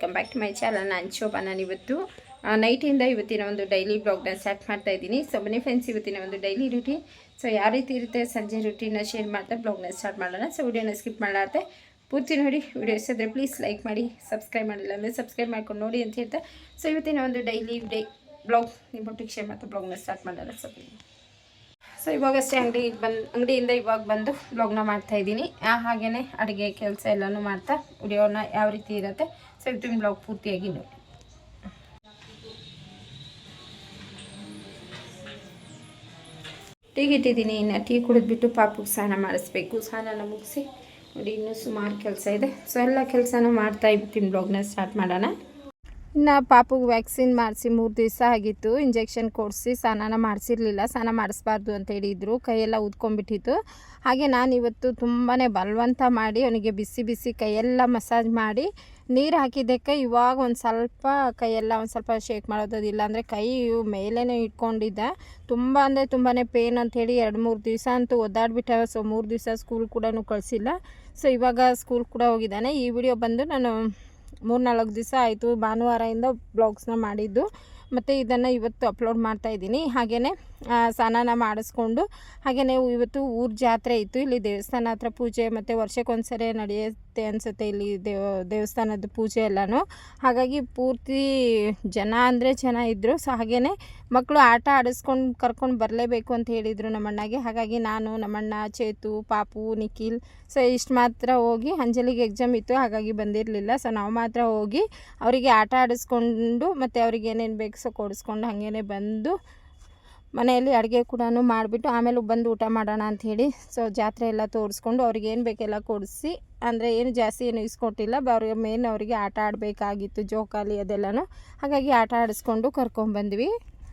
Welcome back to my channel ನಾನು ಶೋಭಾ, ನಾನು ಇವತ್ತು ನೈಟಿಂದ ಇವತ್ತಿನ ಒಂದು ಡೈಲಿ ಬ್ಲಾಗ್ನ ಸ್ಟಾರ್ಟ್ ಮಾಡ್ತಾ ಇದ್ದೀನಿ. ಸೊ ಮನೆ ಫ್ರೆಂಡ್ಸ್ ಇವತ್ತಿನ ಒಂದು ಡೈಲಿ ರೂಟೀನ್ ಸೊ ಯಾವ ರೀತಿ ಇರುತ್ತೆ ಸಂಜೆ ರೂಟೀನ ಶೇರ್ ಮಾಡ್ತಾ ಬ್ಲಾಗ್ನ ಸ್ಟಾರ್ಟ್ ಮಾಡೋಣ. ಸೊ ವಿಡಿಯೋನ ಸ್ಕಿಪ್ ಮಾಡಾರ್ದೆ ಪೂರ್ತಿ ನೋಡಿ ವಿಡಿಯೋ ಇಷ್ಟಾದರೆ ಪ್ಲೀಸ್ ಲೈಕ್ ಮಾಡಿ ಸಬ್ಸ್ಕ್ರೈಬ್ ಮಾಡಿಲ್ಲ ಅಂದರೆ ಸಬ್ಸ್ಕ್ರೈಬ್ ಮಾಡ್ಕೊಂಡು ನೋಡಿ ಅಂತ ಹೇಳ್ತಾ. ಸೊ ಇವತ್ತಿನ ಒಂದು ಡೈಲಿ ಡೇ ಬ್ಲಾಗ್ ನಿಮ್ಮೊಟ್ಟಿಗೆ ಶೇರ್ ಮಾಡ್ತಾ ಬ್ಲಾಗ್ನ ಸ್ಟಾರ್ಟ್ ಮಾಡೋಣ. ಸೊ. ಸೊ ಇವಾಗಷ್ಟೇ ಅಂಗಡಿ ಬಂದು, ಅಂಗಡಿಯಿಂದ ಇವಾಗ ಬಂದು ಬ್ಲಾಗ್ನ ಮಾಡ್ತಾ ಇದ್ದೀನಿ. ಹಾಗೆಯೇ ಅಡುಗೆ, ಕೆಲಸ ಎಲ್ಲನೂ ಮಾಡ್ತಾ ವಿಡಿಯೋನ ಯಾವ ರೀತಿ ಇರುತ್ತೆ ಸೊ ಇವತ್ತಿನ ಬ್ಲಾಗ್ ಪೂರ್ತಿಯಾಗಿ ನೋಡಿ ಟೀ ಇಟ್ಟಿದ್ದೀನಿ ಇನ್ನು ಟೀ ಕುಡಿದ್ಬಿಟ್ಟು ಪಾಪಕ್ಕೆ ಸ್ನಾನ ಮಾಡಿಸ್ಬೇಕು ಸ್ನಾನ ಮುಗಿಸಿ ನೋಡಿ ಇನ್ನೂ ಸುಮಾರು ಕೆಲಸ ಇದೆ ಸೊ ಎಲ್ಲ ಕೆಲಸನೂ ಮಾಡ್ತಾ ಇರ್ತೀನಿ ಬ್ಲಾಗ್ನ ಸ್ಟಾರ್ಟ್ ಮಾಡೋಣ ಇನ್ನು ಪಾಪುಗೆ ವ್ಯಾಕ್ಸಿನ್ ಮಾಡಿಸಿ ಮೂರು ದಿವಸ ಆಗಿತ್ತು. ಇಂಜೆಕ್ಷನ್ ಕೊಡಿಸಿ ಸ್ನಾನ ಮಾಡಿಸಿರ್ಲಿಲ್ಲ. ಸ್ನಾನ ಮಾಡಿಸ್ಬಾರ್ದು ಅಂತ ಹೇಳಿದರು. ಕೈಯೆಲ್ಲ ಊದ್ಕೊಂಡ್ಬಿಟ್ಟಿತ್ತು ಹಾಗೆ ನಾನು ಇವತ್ತು ತುಂಬಾ ಬಲವಂತ ಮಾಡಿ ಅವನಿಗೆ ಬಿಸಿ ಬಿಸಿ ಕೈಯೆಲ್ಲ ಮಸಾಜ್ ಮಾಡಿ ನೀರು ಹಾಕಿದ್ದಕ್ಕೆ ಇವಾಗ ಒಂದು ಸ್ವಲ್ಪ ಕೈಯೆಲ್ಲ ಒಂದು ಸ್ವಲ್ಪ ಶೇಕ್ ಮಾಡೋದಿಲ್ಲ ಅಂದರೆ ಕೈ ಮೇಲೇ ಇಟ್ಕೊಂಡಿದ್ದ. ತುಂಬ ಅಂದರೆ ತುಂಬಾ ಪೇನ್ ಅಂಥೇಳಿ ಎರಡು ಮೂರು ದಿವಸ ಅಂತೂ ಒದ್ದಾಡ್ಬಿಟ್ಟ ಸೊ ಮೂರು ದಿವಸ ಸ್ಕೂಲ್ ಕೂಡ ಕಳಿಸಿಲ್ಲ. ಸೊ ಇವಾಗ ಸ್ಕೂಲ್ ಕೂಡ ಹೋಗಿದ್ದಾನೆ. ಈ ವಿಡಿಯೋ ಬಂದು ನಾನು ಮೂರು ನಾಲ್ಕು ದಿವಸ ಆಯಿತು ಭಾನುವಾರದಿಂದ ಬ್ಲಾಗ್ಸ್ನ ಮಾಡಿದ್ದು. ಮತ್ತು ಇದನ್ನು ಇವತ್ತು ಅಪ್ಲೋಡ್ ಮಾಡ್ತಾ ಇದ್ದೀನಿ. ಹಾಗೆಯೇ ಸ್ನಾನ ಮಾಡಿಸ್ಕೊಂಡು ಹಾಗೆಯೇ ಇವತ್ತು ಊರ ಜಾತ್ರೆ ಇತ್ತು. ಇಲ್ಲಿ ದೇವಸ್ಥಾನ ಹತ್ರ ಪೂಜೆ ಮತ್ತು ವರ್ಷಕ್ಕೊಂದ್ಸರಿ ನಡೆಯುತ್ತೆ ಅನಿಸುತ್ತೆ ಇಲ್ಲಿ ದೇವ, ದೇವಸ್ಥಾನದ ಪೂಜೆ ಎಲ್ಲನೂ. ಹಾಗಾಗಿ ಪೂರ್ತಿ ಜನ ಅಂದರೆ ಜನ ಇದ್ದರು ಸೊ ಹಾಗೆಯೇ ಮಕ್ಕಳು ಆಟ ಆಡಿಸ್ಕೊಂಡು ಕರ್ಕೊಂಡು ಬರಲೇಬೇಕು ಅಂತ ಹೇಳಿದರು ನಮ್ಮಣ್ಣಗೆ. ಹಾಗಾಗಿ ನಾನು, ನಮ್ಮಣ್ಣ, ಚೇತು, ಪಾಪು, ನಿಖಿಲ್ ಸೊ ಇಷ್ಟು ಮಾತ್ರ ಹೋಗಿ ಅಂಜಲಿಗೆ ಎಕ್ಸಾಮ್ ಇತ್ತು. ಹಾಗಾಗಿ ಬಂದಿರಲಿಲ್ಲ. ಸೊ ನಾವು ಮಾತ್ರ ಹೋಗಿ ಅವರಿಗೆ ಆಟ ಆಡಿಸ್ಕೊಂಡು ಮತ್ತು ಅವ್ರಿಗೆ ಏನೇನು ಬೇಕು ಸೊ ಕೊಡಿಸ್ಕೊಂಡು ಹಾಗೇನೆ ಬಂದು ಮನೆಯಲ್ಲಿ ಅಡುಗೆ ಕೂಡ ಮಾಡಿಬಿಟ್ಟು ಆಮೇಲೆ ಬಂದು ಊಟ ಮಾಡೋಣ ಅಂಥೇಳಿ ಸೊ ಜಾತ್ರೆ ಎಲ್ಲ ತೋರಿಸ್ಕೊಂಡು ಅವ್ರಿಗೆ ಏನು ಬೇಕೆಲ್ಲ ಕೊಡಿಸಿ, ಅಂದರೆ ಏನು ಜಾಸ್ತಿ ಏನು ಇಸ್ಕೊಟ್ಟಿಲ್ಲ ಅವ್ರಿಗೆ ಮೇನ್ ಅವರಿಗೆ ಆಟ ಆಡಬೇಕಾಗಿತ್ತು, ಜೋಕಾಲಿ ಅದೆಲ್ಲನೂ. ಹಾಗಾಗಿ ಆಟ ಆಡಿಸ್ಕೊಂಡು ಕರ್ಕೊಂಡ್ಬಂದ್ವಿ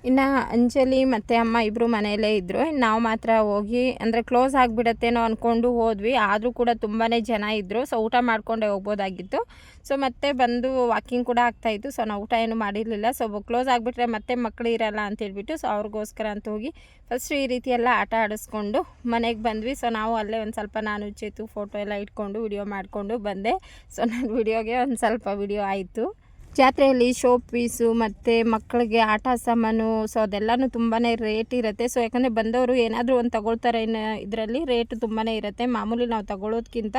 ಇನ್ನು ಅಂಜಲಿ ಮತ್ತು ಅಮ್ಮ ಇಬ್ಬರು ಮನೆಯಲ್ಲೇ ಇದ್ದರು ನಾವು ಮಾತ್ರ ಹೋಗಿ, ಅಂದರೆ ಕ್ಲೋಸ್ ಆಗಿಬಿಡತ್ತೇನೋ ಅಂದ್ಕೊಂಡು ಹೋದ್ವಿ. ಆದರೂ ಕೂಡ ತುಂಬಾ ಜನ ಇದ್ದರು ಸೊ ಊಟ ಮಾಡಿಕೊಂಡೇ ಹೋಗ್ಬೋದಾಗಿತ್ತು. ಸೊ ಮತ್ತೆ ಬಂದು ವಾಕಿಂಗ್ ಕೂಡ ಆಗ್ತಾಯಿತ್ತು ಸೊ ನಾವು ಊಟ ಏನು ಮಾಡಿರಲಿಲ್ಲ. ಸೊ ಕ್ಲೋಸ್ ಆಗಿಬಿಟ್ರೆ ಮತ್ತೆ ಮಕ್ಕಳು ಇರಲ್ಲ ಅಂತ ಹೇಳ್ಬಿಟ್ಟು ಸೊ ಅವ್ರಿಗೋಸ್ಕರ ಅಂತ ಹೋಗಿ ಫಸ್ಟ್ ಈ ರೀತಿ ಎಲ್ಲ ಆಟ ಆಡಿಸ್ಕೊಂಡು ಮನೆಗೆ ಬಂದ್ವಿ. ಸೊ ನಾವು ಅಲ್ಲೇ ಒಂದು ಸ್ವಲ್ಪ ನಾನು ಚೇತು ಫೋಟೋ ಎಲ್ಲ ಇಟ್ಕೊಂಡು ವಿಡಿಯೋ ಮಾಡಿಕೊಂಡು ಬಂದೆ. ಸೊ ನನ್ನ ವಿಡಿಯೋಗೆ ಒಂದು ಸ್ವಲ್ಪ ವಿಡಿಯೋ ಆಯಿತು. ಜಾತ್ರೆಯಲ್ಲಿ ಶೋ ಪೀಸು ಮತ್ತು ಮಕ್ಕಳಿಗೆ ಆಟ ಸಾಮಾನು ಸೊ ಅದೆಲ್ಲನೂ ತುಂಬಾ ರೇಟ್ ಇರುತ್ತೆ. ಸೊ ಯಾಕಂದರೆ ಬಂದವರು ಏನಾದರೂ ಒಂದು ತಗೊಳ್ತಾರೆ ಇದರಲ್ಲಿ ರೇಟ್ ತುಂಬಾ ಇರುತ್ತೆ. ಮಾಮೂಲಿ ನಾವು ತಗೊಳ್ಳೋದಕ್ಕಿಂತ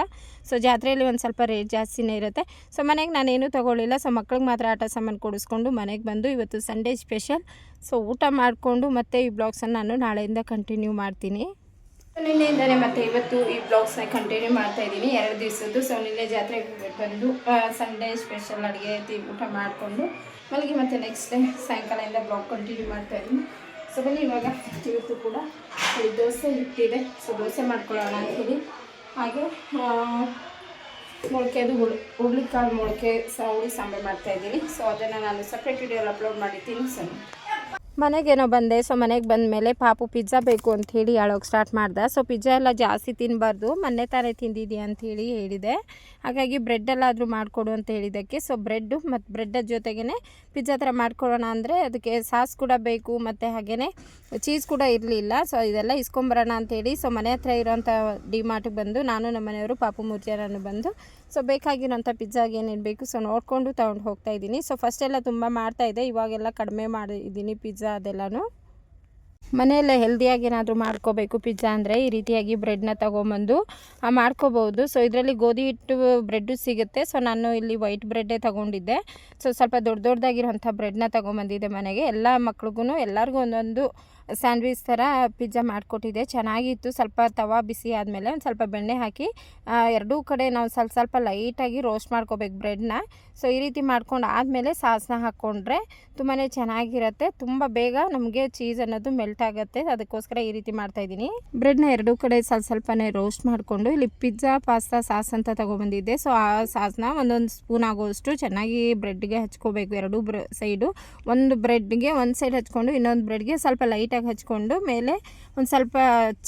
ಸೊ ಜಾತ್ರೆಯಲ್ಲಿ ಒಂದು ಸ್ವಲ್ಪ ರೇಟ್ ಜಾಸ್ತಿನೇ ಇರುತ್ತೆ. ಸೊ ಮನೆಗೆ ನಾನೇನು ತಗೊಳ್ಳಿಲ್ಲ ಸೊ ಮಕ್ಳಿಗೆ ಮಾತ್ರ ಆಟ ಸಾಮಾನು ಕೊಡಿಸ್ಕೊಂಡು ಮನೆಗೆ ಬಂದು ಇವತ್ತು ಸಂಡೇ ಸ್ಪೆಷಲ್ ಸೊ ಊಟ ಮಾಡಿಕೊಂಡು ಮತ್ತೆ ಈ ಬ್ಲಾಗ್ಸನ್ನು ನಾನು ನಾಳೆಯಿಂದ ಕಂಟಿನ್ಯೂ ಮಾಡ್ತೀನಿ. ನಿನ್ನೆಯಿಂದಲೇ ಮತ್ತೆ ಇವತ್ತು ಈ ಬ್ಲಾಗ್ಸ್ನ ಕಂಟಿನ್ಯೂ ಮಾಡ್ತಾ ಇದ್ದೀನಿ. ಎರಡು ದಿವಸದ್ದು ಸೊ ನಿನ್ನೆ ಜಾತ್ರೆಗೆ ಬಂದು ಸಂಡೇ ಸ್ಪೆಷಲ್ ಅಡುಗೆ ಊಟ ಮಾಡಿಕೊಂಡು, ಮಲಗಿ ಮತ್ತೆ ನೆಕ್ಸ್ಟ್ ಡೇ ಸಾಯಂಕಾಲದಿಂದ ಬ್ಲಾಗ್ ಕಂಟಿನ್ಯೂ ಮಾಡ್ತಾ ಇದ್ದೀನಿ. ಸೊ ಬನ್ನಿ, ಇವಾಗ ಇವತ್ತು ಕೂಡ ಈ ದೋಸೆ ಇಟ್ಟಿದೆ ಸೊ ದೋಸೆ ಮಾಡ್ಕೊಳ್ಳೋಣ ಅಂಥೇಳಿ ಹಾಗೆ ಮೊಳಕೆದು ಹುಳು, ಹುರುಳಿಕಾಳು ಮೊಳಕೆ ಸಹ ಹುಳಿ ಸಾಂಬಾರು ಮಾಡ್ತಾಯಿದ್ದೀನಿ ಸೊ ಅದನ್ನು ನಾನು ಸಪ್ರೇಟ್ ವಿಡಿಯೋಲ್ಲಿ ಅಪ್ಲೋಡ್ ಮಾಡಿದ್ದೀನಿ ಸೊ ಮನೆಗೇನೋ ಬಂದೆ ಸೊ ಮನೆಗೆ ಬಂದ ಮೇಲೆ ಪಾಪು ಪಿಜ್ಜಾ ಬೇಕು ಅಂತ ಹೇಳಿ ಹೇಳೋಕೆ ಸ್ಟಾರ್ಟ್ ಮಾಡ್ದೆ. ಸೊ ಪಿಜ್ಜಾ ಎಲ್ಲ ಜಾಸ್ತಿ ತಿನ್ನಬಾರ್ದು ಮೊನ್ನೆ ತಾನೇ ತಿಂದಿದ್ಯಾ ಹೇಳಿ ಹೇಳಿದೆ. ಹಾಗಾಗಿ ಬ್ರೆಡ್ ಎಲ್ಲಾದರೂ ಮಾಡಿಕೊಡು ಅಂತ ಹೇಳಿದ್ದಕ್ಕೆ. ಸೊ ಬ್ರೆಡ್ಡು ಮತ್ತು ಬ್ರೆಡ್ಡ ಜೊತೆಗೇ ಪಿಜ್ಜಾ ಥರ ಮಾಡಿಕೊಡೋಣ ಅಂದರೆ ಅದಕ್ಕೆ ಸಾಸ್ ಕೂಡ ಬೇಕು, ಮತ್ತು ಹಾಗೆಯೇ ಚೀಸ್ ಕೂಡ ಇರಲಿಲ್ಲ. ಸೊ ಇದೆಲ್ಲ ಇಸ್ಕೊಂಬರೋಣ ಅಂತೇಳಿ ಸೊ ಮನೆ ಹತ್ರ ಇರೋಂಥ ಡಿ ಮಾರ್ಟಿಗೆ ಬಂದು ನಾನು ನಮ್ಮ ಮನೆಯವರು ಪಾಪು ಮೂರ್ತಿಯರನ್ನು ಬಂದು ಸೊ ಬೇಕಾಗಿರೋಂಥ ಪಿಜ್ಜಾಗೆ ಏನೇನು ಬೇಕು ಸೊ ನೋಡಿಕೊಂಡು ತೊಗೊಂಡು ಹೋಗ್ತಾ ಇದ್ದೀನಿ. ಸೊ ಫಸ್ಟೆಲ್ಲ ತುಂಬ ಮಾಡ್ತಾಯಿದ್ದೆ ಇವಾಗೆಲ್ಲ ಕಡಿಮೆ ಮಾಡಿದ್ದೀನಿ ಪಿಜ್ಜಾ ಅದೆಲ್ಲನೂ. ಮನೆಯಲ್ಲೇ ಹೆಲ್ದಿಯಾಗಿ ಏನಾದರೂ ಮಾಡ್ಕೋಬೇಕು ಪಿಜ್ಜಾ ಅಂದರೆ, ಈ ರೀತಿಯಾಗಿ ಬ್ರೆಡ್ನ ತೊಗೊಂಬಂದು ಮಾಡ್ಕೋಬೋದು. ಸೊ ಇದರಲ್ಲಿ ಗೋಧಿ ಹಿಟ್ಟು ಬ್ರೆಡ್ಡು ಸಿಗುತ್ತೆ. ಸೊ ನಾನು ಇಲ್ಲಿ ವೈಟ್ ಬ್ರೆಡ್ಡೇ ತೊಗೊಂಡಿದ್ದೆ. ಸೊ ಸ್ವಲ್ಪ ದೊಡ್ಡ ದೊಡ್ಡದಾಗಿರೋಂಥ ಬ್ರೆಡ್ನ ತೊಗೊಂಬಂದಿದ್ದೆ ಮನೆಗೆ. ಎಲ್ಲ ಮಕ್ಳಿಗೂ ಎಲ್ಲರಿಗೂ ಒಂದೊಂದು ಸ್ಯಾಂಡ್ವಿಚ್ ಥರ ಪಿಜ್ಜಾ ಮಾಡಿಕೊಟ್ಟಿದ್ದೆ. ಚೆನ್ನಾಗಿತ್ತು. ಸ್ವಲ್ಪ ತವಾ ಬಿಸಿ ಆದಮೇಲೆ ಒಂದು ಸ್ವಲ್ಪ ಬೆಣ್ಣೆ ಹಾಕಿ ಎರಡೂ ಕಡೆ ನಾವು ಸ್ವಲ್ಪ ಸ್ವಲ್ಪ ಲೈಟಾಗಿ ರೋಸ್ಟ್ ಮಾಡ್ಕೋಬೇಕು ಬ್ರೆಡ್ನ. ಸೊ, ಈ ರೀತಿ ಮಾಡ್ಕೊಂಡು ಆದಮೇಲೆ ಸಾಸನ್ನ ಹಾಕ್ಕೊಂಡ್ರೆ ತುಂಬಾ ಚೆನ್ನಾಗಿರುತ್ತೆ. ತುಂಬ ಬೇಗ ನಮಗೆ ಚೀಸ್ ಅನ್ನೋದು ಮೆಲ್ಟ್ ಆಗುತ್ತೆ. ಅದಕ್ಕೋಸ್ಕರ ಈ ರೀತಿ ಮಾಡ್ತಾಯಿದ್ದೀನಿ ಬ್ರೆಡ್ನ ಎರಡೂ ಕಡೆ ಸ್ವಲ್ಪ ಸ್ವಲ್ಪನೇ ರೋಸ್ಟ್ ಮಾಡಿಕೊಂಡು, ಇಲ್ಲಿ ಪಿಜ್ಜಾ, ಪಾಸ್ತಾ, ಸಾಸ್ ಅಂತ ತೊಗೊಬಂದಿದ್ದೆ. ಸೊ, ಆ ಸಾಸ್ನ ಒಂದೊಂದು ಸ್ಪೂನ್ ಆಗೋಷ್ಟು ಚೆನ್ನಾಗಿ ಬ್ರೆಡ್ಗೆ ಹಚ್ಕೋಬೇಕು. ಎರಡೂ ಬ್ರ, ಸೈಡು ಒಂದು ಬ್ರೆಡ್ಗೆ ಒಂದು ಸೈಡ್ ಹಚ್ಕೊಂಡು ಇನ್ನೊಂದು ಬ್ರೆಡ್ಗೆ ಸ್ವಲ್ಪ ಲೈಟಾಗಿ ನೀಟಾಗಿ ಹಚ್ಕೊಂಡು ಮೇಲೆ ಒಂದು ಸ್ವಲ್ಪ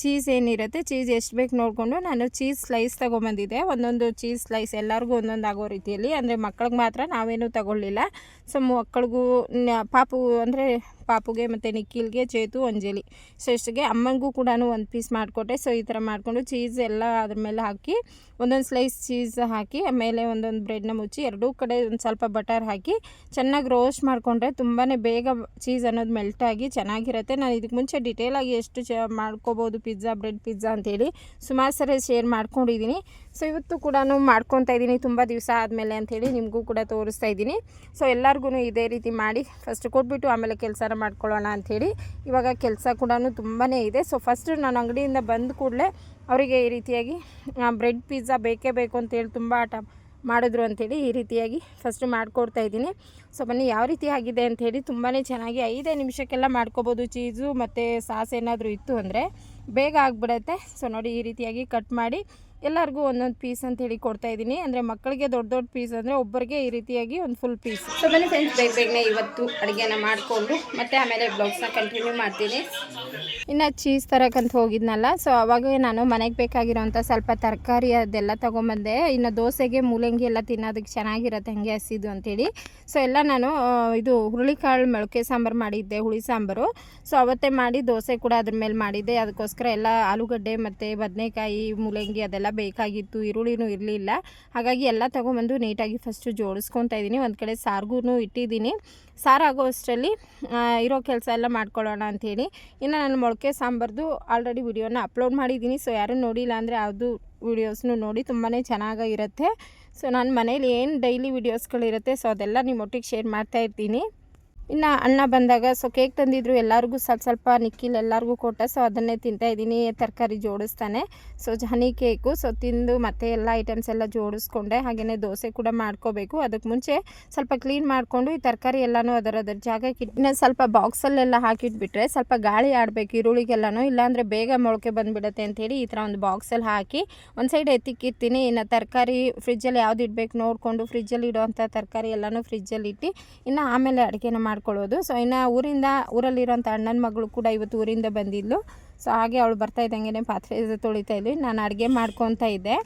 ಚೀಸ್ ಏನಿರುತ್ತೆ, ಚೀಸ್ ಎಷ್ಟು ಬೇಕು ನೋಡಿಕೊಂಡು ನಾನು ಚೀಸ್ ಸ್ಲೈಸ್ ತೊಗೊಂಬಂದಿದ್ದೆ. ಒಂದೊಂದು ಚೀಸ್ ಸ್ಲೈಸ್ ಎಲ್ಲರಿಗೂ ಒಂದೊಂದು ಆಗೋ ರೀತಿಯಲ್ಲಿ. ಅಂದರೆ ಮಕ್ಳಿಗೆ ಮಾತ್ರ ನಾವೇನೂ ತಗೊಳ್ಳಿಲ್ಲ. ಸೊ ಮಕ್ಕಳಿಗೂ ಪಾಪು ಅಂದರೆ ಪಾಪುಗೆ ಮತ್ತು ನಿಖಿಲ್ಗೆ, ಚೇತು, ಅಂಜಲಿ. ಸೊ ಇಷ್ಟಿಗೆ ಅಮ್ಮನಿಗೂ ಕೂಡ ಒಂದು ಪೀಸ್ ಮಾಡಿಕೊಟ್ಟೆ. ಸೊ ಈ ಥರ ಮಾಡಿಕೊಂಡು ಚೀಸ್ ಎಲ್ಲ ಅದ್ರ ಮೇಲೆ ಹಾಕಿ, ಒಂದೊಂದು ಸ್ಲೈಸ್ ಚೀಸ್ ಹಾಕಿ, ಆಮೇಲೆ ಒಂದೊಂದು ಬ್ರೆಡ್ನ ಮುಚ್ಚಿ, ಎರಡೂ ಕಡೆ ಒಂದು ಸ್ವಲ್ಪ ಬಟರ್ ಹಾಕಿ, ಚೆನ್ನಾಗಿ ರೋಸ್ಟ್ ಮಾಡಿಕೊಂಡ್ರೆ ತುಂಬಾ ಬೇಗ ಚೀಸ್ ಅನ್ನೋದು ಮೆಲ್ಟಾಗಿ ಚೆನ್ನಾಗಿರುತ್ತೆ. ನಾನು ಇದಕ್ಕೆ ಮುಂಚೆ ಡಿಟೇಲಾಗಿ ಎಷ್ಟು ಚ ಮಾಡ್ಕೋಬೋದು ಪಿಜ್ಜಾ ಬ್ರೆಡ್ ಪಿಜ್ಜಾ ಅಂತೇಳಿ ಸುಮಾರು ಸರಿ ಶೇರ್ ಮಾಡ್ಕೊಂಡಿದ್ದೀನಿ ಸೊ ಇವತ್ತು ಕೂಡ ಮಾಡ್ಕೊತಾ ಇದ್ದೀನಿ ತುಂಬ ದಿವಸ ಆದಮೇಲೆ ಅಂಥೇಳಿ ನಿಮಗೂ ಕೂಡ ತೋರಿಸ್ತಾ ಇದ್ದೀನಿ ಸೊ ಎಲ್ಲರಿಗೂ ಇದೇ ರೀತಿ ಮಾಡಿ ಫಸ್ಟ್ ಕೊಟ್ಬಿಟ್ಟು ಆಮೇಲೆ ಕೆಲಸನ ಮಾಡ್ಕೊಳ್ಳೋಣ ಅಂಥೇಳಿ ಇವಾಗ ಕೆಲಸ ಕೂಡ ತುಂಬಾ ಇದೆ. ಸೊ ಫಸ್ಟ್ ನಾನು ಅಂಗಡಿಯಿಂದ ಬಂದ ಕೂಡಲೇ ಅವರಿಗೆ ಈ ರೀತಿಯಾಗಿ ಬ್ರೆಡ್ ಪಿಜ್ಜಾ ಬೇಕೇ ಬೇಕು ಅಂತೇಳಿ ತುಂಬ ಆಟ ಮಾಡಿದ್ರು ಅಂಥೇಳಿ ಈ ರೀತಿಯಾಗಿ ಫಸ್ಟು ಮಾಡಿಕೊಡ್ತಾ ಇದ್ದೀನಿ. ಸೊ ಬನ್ನಿ ಯಾವ ರೀತಿ ಆಗಿದೆ ಅಂಥೇಳಿ ತುಂಬಾ ಚೆನ್ನಾಗಿ ಐದೇ ನಿಮಿಷಕ್ಕೆಲ್ಲ ಮಾಡ್ಕೋಬೋದು. ಚೀಸು ಮತ್ತು ಸಾಸ್ ಏನಾದರೂ ಇತ್ತು ಅಂದರೆ ಬೇಗ ಆಗಿಬಿಡತ್ತೆ. ಸೊ ನೋಡಿ ಈ ರೀತಿಯಾಗಿ ಕಟ್ ಮಾಡಿ ಎಲ್ಲರಿಗೂ ಒಂದೊಂದು ಪೀಸ್ ಅಂತ ಹೇಳಿ ಕೊಡ್ತಾ ಇದ್ದೀನಿ. ಅಂದರೆ ಮಕ್ಕಳಿಗೆ ದೊಡ್ಡ ದೊಡ್ಡ ಪೀಸ್ ಅಂದರೆ ಒಬ್ಬರಿಗೆ ಈ ರೀತಿಯಾಗಿ ಒಂದು ಫುಲ್ ಪೀಸ್ ಸೊ ಬನ್ನಿ ಫ್ರೆಂಡ್ಸ್ ಬೇಗ ಬೇಗನೆ ಇವತ್ತು ಅಡುಗೆನ ಮಾಡಿಕೊಂಡು ಮತ್ತೆ ಆಮೇಲೆ ಬ್ಲೌಸ್ನ ಕಂಟಿನ್ಯೂ ಮಾಡ್ತೀನಿ. ಇನ್ನು ಚೀಸ್ ತರಕಂತ ಹೋಗಿದ್ನಲ್ಲ ಸೊ ಅವಾಗ ನಾನು ಮನೆಗೆ ಬೇಕಾಗಿರೋಂಥ ಸ್ವಲ್ಪ ತರಕಾರಿ ಅದೆಲ್ಲ ತೊಗೊಂಬಂದೆ. ಇನ್ನು ದೋಸೆಗೆ ಮೂಲಂಗಿ ಎಲ್ಲ ತಿನ್ನೋದಕ್ಕೆ ಚೆನ್ನಾಗಿರುತ್ತೆ ಹಂಗೆ ಹಸಿದು ಅಂತೇಳಿ ಸೊ ಎಲ್ಲ ನಾನು ಇದು ಹುರುಳಿಕಾಳು ಮೊಳಕೆ ಸಾಂಬಾರು ಮಾಡಿದ್ದೆ ಹುಳಿ ಸಾಂಬಾರು. ಸೊ ಅವತ್ತೇ ಮಾಡಿ ದೋಸೆ ಕೂಡ ಅದ್ರ ಮೇಲೆ ಮಾಡಿದ್ದೆ. ಅದಕ್ಕೋಸ್ಕರ ಎಲ್ಲ ಆಲೂಗಡ್ಡೆ ಮತ್ತು ಬದನೆಕಾಯಿ ಮೂಲಂಗಿ ಅದೆಲ್ಲ ಬೇಕಾಗಿತ್ತು, ಈರುಳ್ಳಿನೂ ಇರಲಿಲ್ಲ. ಹಾಗಾಗಿ ಎಲ್ಲ ತೊಗೊಂಬಂದು ನೀಟಾಗಿ ಫಸ್ಟು ಜೋಡಿಸ್ಕೊತಾ ಇದ್ದೀನಿ. ಒಂದು ಕಡೆ ಸಾರಿಗೂ ಇಟ್ಟಿದ್ದೀನಿ. ಸಾರಾಗೋ ಅಷ್ಟರಲ್ಲಿ ಇರೋ ಕೆಲಸ ಎಲ್ಲ ಮಾಡ್ಕೊಳ್ಳೋಣ ಅಂಥೇಳಿ. ಇನ್ನು ನಾನು ಮೊಳಕೆ ಸಾಂಬಾರ್ದು ಆಲ್ರೆಡಿ ವಿಡಿಯೋನ ಅಪ್ಲೋಡ್ ಮಾಡಿದ್ದೀನಿ. ಸೊ ಯಾರೂ ನೋಡಿಲ್ಲ ಅಂದರೆ ಅದು ವಿಡಿಯೋಸ್ನು ನೋಡಿ ತುಂಬಾ ಚೆನ್ನಾಗಿರುತ್ತೆ ಸೊ ನಾನು ಮನೇಲಿ ಏನು ಡೈಲಿ ವಿಡಿಯೋಸ್ಗಳಿರುತ್ತೆ ಸೊ ಅದೆಲ್ಲ ನಿಮ್ಮ ಒಟ್ಟಿಗೆ ಶೇರ್ ಮಾಡ್ತಾ ಇರ್ತೀನಿ. ಇನ್ನು ಅಣ್ಣ ಬಂದಾಗ ಸೊ ಕೇಕ್ ತಂದಿದ್ರು. ಎಲ್ಲರಿಗೂ ಸ್ವಲ್ಪ ಸ್ವಲ್ಪ ನಿಕ್ಕಿಲ್ ಎಲ್ಲರಿಗೂ ಕೊಟ್ಟ. ಸೊ ಅದನ್ನೇ ತಿಂತಾ ಇದ್ದೀನಿ. ತರಕಾರಿ ಜೋಡಿಸ್ತಾನೆ. ಸೊ ಹನಿ ಕೇಕು ಸೊ ತಿಂದು ಮತ್ತೆ ಎಲ್ಲ ಐಟಮ್ಸ್ ಎಲ್ಲ ಜೋಡಿಸ್ಕೊಂಡೆ. ಹಾಗೆಯೇ ದೋಸೆ ಕೂಡ ಮಾಡ್ಕೋಬೇಕು. ಅದಕ್ಕೆ ಮುಂಚೆ ಸ್ವಲ್ಪ ಕ್ಲೀನ್ ಮಾಡಿಕೊಂಡು ಈ ತರಕಾರಿ ಎಲ್ಲನೂ ಅದರ ಅದರ ಜಾಗಕ್ಕೆ ಇಟ್ಟು ಸ್ವಲ್ಪ ಬಾಕ್ಸಲ್ಲೆಲ್ಲ ಹಾಕಿಟ್ಬಿಟ್ರೆ ಸ್ವಲ್ಪ ಗಾಳಿ ಆಡಬೇಕು ಈರುಳ್ಳಿಗೆಲ್ಲನೂ. ಇಲ್ಲಾಂದರೆ ಬೇಗ ಮೊಳಕೆ ಬಂದುಬಿಡುತ್ತೆ ಅಂಥೇಳಿ ಈ ಥರ ಒಂದು ಬಾಕ್ಸಲ್ಲಿ ಹಾಕಿ ಒಂದು ಸೈಡ್ ಎತ್ತಿಕ್ಕಿರ್ತೀನಿ. ಇನ್ನು ತರಕಾರಿ ಫ್ರಿಜ್ಜಲ್ಲಿ ಯಾವ್ದು ಇಡಬೇಕು ನೋಡಿಕೊಂಡು ಫ್ರಿಜ್ಜಲ್ಲಿ ಇಡುವಂಥ ತರಕಾರಿ ಎಲ್ಲನೂ ಫ್ರಿಜ್ಜಲ್ಲಿ ಇಟ್ಟು, ಇನ್ನು ಆಮೇಲೆ ಅಡುಗೆನ ಮಾಡಿ ಮಾಡ್ಕೊಳ್ಳೋದು. ಸೊ ಇನ್ನು ಊರಿಂದ ಊರಲ್ಲಿರೋಂಥ ಅಣ್ಣನ ಮಗಳು ಕೂಡ ಇವತ್ತು ಊರಿಂದ ಬಂದಿದ್ಲು. ಸೊ ಹಾಗೆ ಅವಳು ಬರ್ತಾ ಇದ್ದಂಗೆ ಪಾತ್ರೆ ತೊಳಿತಾ ಇದ್ವಿ ನಾನು ಅಡುಗೆ ಮಾಡ್ಕೊತಾ ಇದ್ದೆ.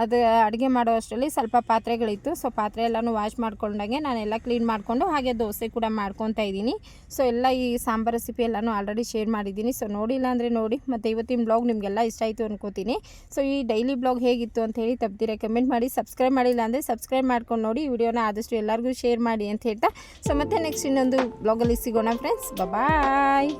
ಅದು ಅಡುಗೆ ಮಾಡೋ ಅಷ್ಟರಲ್ಲಿ ಸ್ವಲ್ಪ ಪಾತ್ರೆಗಳಿತ್ತು. ಸೊ ಪಾತ್ರೆ ಎಲ್ಲನೂ ವಾಶ್ ಮಾಡ್ಕೊಂಡಾಗೆ ನಾನೆಲ್ಲ ಕ್ಲೀನ್ ಮಾಡಿಕೊಂಡು ಹಾಗೆ ದೋಸೆ ಕೂಡ ಮಾಡ್ಕೊತಾ ಇದ್ದೀನಿ. ಸೊ ಎಲ್ಲ ಈ ಸಾಂಬಾರು ರೆಸಿಪಿ ಎಲ್ಲನೂ ಆಲ್ರೆಡಿ ಶೇರ್ ಮಾಡಿದ್ದೀನಿ. ಸೊ ನೋಡಿಲ್ಲ ಅಂದರೆ ನೋಡಿ. ಮತ್ತು ಇವತ್ತಿನ ಬ್ಲಾಗ್ ನಿಮಗೆಲ್ಲ ಇಷ್ಟ ಆಯಿತು ಅನ್ಕೋತೀನಿ. ಸೊ ಈ ಡೈಲಿ ಬ್ಲಾಗ್ ಹೇಗಿತ್ತು ಅಂತ ಹೇಳಿ ತಪ್ಪದಿರ ಕಮೆಂಟ್ ಮಾಡಿ. ಸಬ್ಸ್ಕ್ರೈಬ್ ಮಾಡಿಲ್ಲ ಅಂದರೆ ಸಬ್ಸ್ಕ್ರೈಬ್ ಮಾಡ್ಕೊಂಡು ನೋಡಿ. ವಿಡಿಯೋನ ಆದಷ್ಟು ಎಲ್ಲರಿಗೂ ಶೇರ್ ಮಾಡಿ ಅಂತ ಹೇಳ್ತಾ. ಸೊ ಮತ್ತೆ ನೆಕ್ಸ್ಟ್ ಇನ್ನೊಂದು ಬ್ಲಾಗಲ್ಲಿ ಸಿಗೋಣ ಫ್ರೆಂಡ್ಸ್ ಬಾಯ್